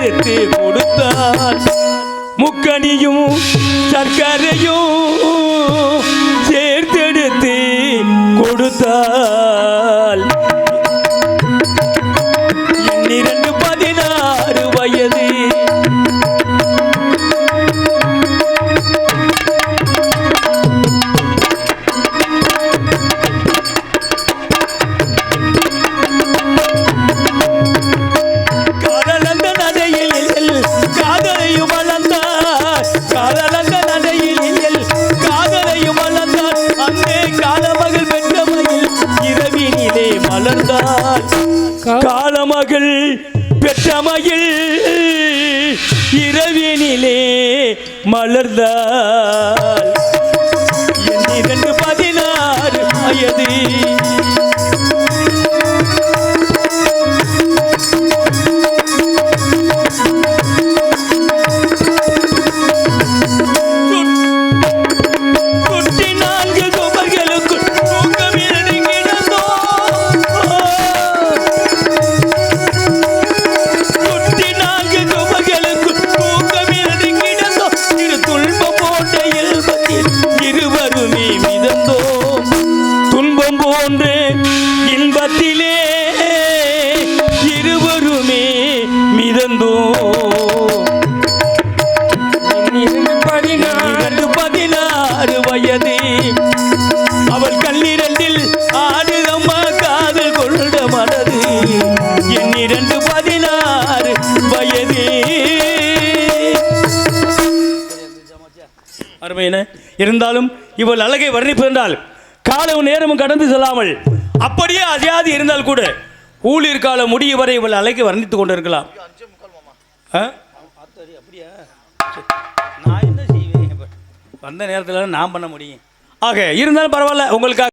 சேர்த்து கொடுத்தான் முக்கணியும் சர்க்கரையும் மலர்ந்தார். காலமகள் பெற்றமையில் இரவினிலே மலர்ந்தார். இன்பத்திலே இருவருமே மிதந்தோ இரண்டு பதினாறு பதினாறு வயது. அவள் கல்லிரண்டில் ஆடு காதல் கொண்ட மனது. என் இரண்டு பதினாறு வயது. அருமையின இருந்தாலும் இவள் அழகை வர்ணிப்பதென்றால் காலமும் நேரமும் கடந்து செல்லாமல் அப்படியே அஜாதி இருந்தால் கூட ஊழியர் காலம் முடியும் வரை இவள் அழகை வர்ணித்துக் கொண்டிருக்கலாம் ஆ? அப்படியா சரி. நான் என்ன செய்வேன்? வந்த நேரத்தில் நான் பண்ண முடியும் ஆக இருந்தாலும் பரவாயில்ல உங்களுக்காக